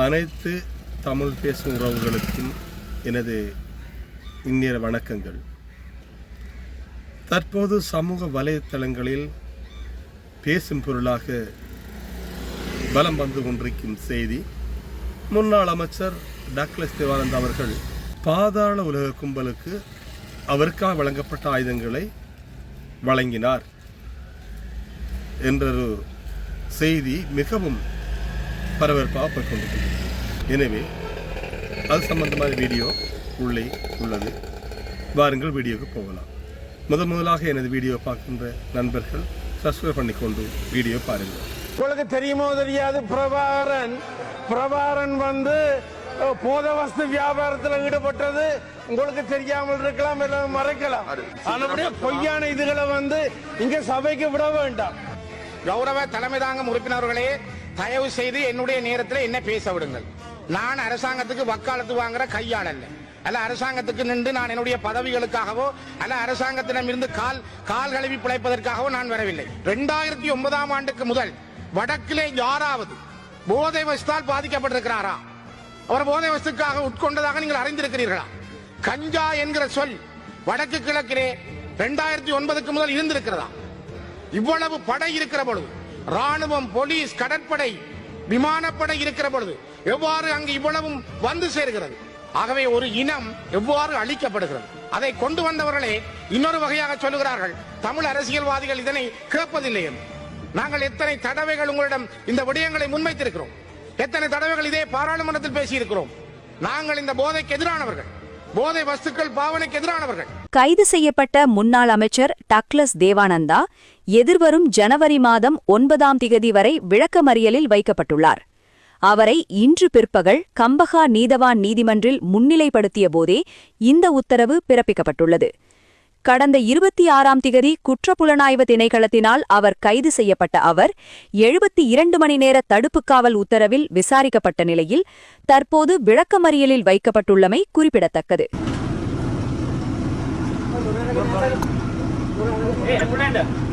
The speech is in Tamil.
அனைத்து தமிழ் பேசும் உறவுகளுக்கும் எனது இந்நிற வணக்கங்கள். தற்போது சமூக வலைத்தளங்களில் பேசும் பொருளாக பலம் வந்து கொண்டிருக்கும் செய்தி முன்னாள் அமைச்சர் டக்ளஸ் தேவானந்த் அவர்கள் பாதாள உலக கும்பலுக்கு அவருக்காக வழங்கப்பட்ட ஆயுதங்களை வழங்கினார். என்றொரு செய்தி மிகவும் பரபரப்பாக போய் கொண்டிருக்கிறது. எனவே அது சம்பந்தமான வீடியோ உள்ளே உள்ளது. வாருங்கள் வீடியோக்கு போகலாம். முதன் முதலாக எனது வீடியோ பார்க்கின்ற நண்பர்கள் சப்ஸ்கிரைப் பண்ணிக்கொண்டு வீடியோ பாருங்கள். உங்களுக்கு தெரியுமோ தெரியாது பிரபாகரன் பிரபாகரன் வந்து போத வஸ்து வியாபாரத்தில் ஈடுபட்டது. உங்களுக்கு தெரியாமல் இருக்கலாம் இல்லை மறைக்கலாம். ஆனபடியே பொய்யான இதுகளை வந்து இங்க சபைக்கு விட வேண்டாம். கௌரவ தலைமை தாங்கும் உறுப்பினர்களே தயவு செய்து என்னுடைய நேரத்தில் என்ன பேச விடுங்கள். நான் அரசாங்கத்துக்கு வக்காலத்து வாங்குற கையாள் அல்ல அல்ல அரசாங்கத்துக்கு நின்று நான் என்னுடைய பதவிகளுக்காகவோ அல்ல அரசாங்கத்திடம் இருந்து கால் கால் கழுவி பிழைப்பதற்காகவோ நான் வரவில்லை. ரெண்டாயிரத்தி ஒன்பதாம் ஆண்டுக்கு முதல் வடக்கிலே யாராவது போதை வசத்தால் பாதிக்கப்பட்டிருக்கிறாரா? அவர் போதை வசத்துக்காக உட்கொண்டதாக நீங்கள் அறிந்திருக்கிறீர்களா? கஞ்சா என்கிற சொல் வடக்கு கிழக்கிலே ரெண்டாயிரத்தி ஒன்பதுக்கு முதல் இருந்திருக்கிறதா? இவ்வளவு படை இருக்கிற பொழுது ராணுவம் போலீஸ் கடற்படை விமானப்படை இருக்கிற பொழுது எவ்வாறு அங்கு இவ்வளவும் வந்து சேர்கிறது? ஆகவே ஒரு இனம் எவ்வாறு அழிக்கப்படுகிறது? அதை கொண்டு வந்தவர்களே இன்னொரு வகையாக சொல்லுகிறார்கள் தமிழ் அரசியல்வாதிகள் இதனை கேட்பதில்லை நாங்கள் எத்தனை தடவைகள் உங்களிடம் இந்த விடயங்களை முன்வைத்திருக்கிறோம்? எத்தனை தடவைகள் இதே பாராளுமன்றத்தில் பேசியிருக்கிறோம்? நாங்கள் இந்த போதைக்கு எதிரானவர்கள். போதை வஸ்துக்கள் பாவனைக்கு எதிரானவர்கள். கைது செய்யப்பட்ட முன்னாள் அமைச்சர் டக்ளஸ் தேவானந்தா எதிர்வரும் ஜனவரி மாதம் ஒன்பதாம் திகதி வரை விளக்கமறியலில் வைக்கப்பட்டுள்ளார். அவரை இன்று பிற்பகல் கம்பஹா நீதவான் நீதிமன்றில் முன்னிலைப்படுத்திய போதே இந்த உத்தரவு பிறப்பிக்கப்பட்டுள்ளது. கடந்த இருபத்தி ஆறாம் திகதி குற்றப்புலனாய்வு திணைக்களத்தினால் அவர் கைது செய்யப்பட்ட அவர் எழுபத்தி இரண்டு மணி நேர தடுப்பு காவல் உத்தரவில் விசாரிக்கப்பட்ட நிலையில் தற்போது விளக்கமறியலில் வைக்கப்பட்டுள்ளமை குறிப்பிடத்தக்கது Hey.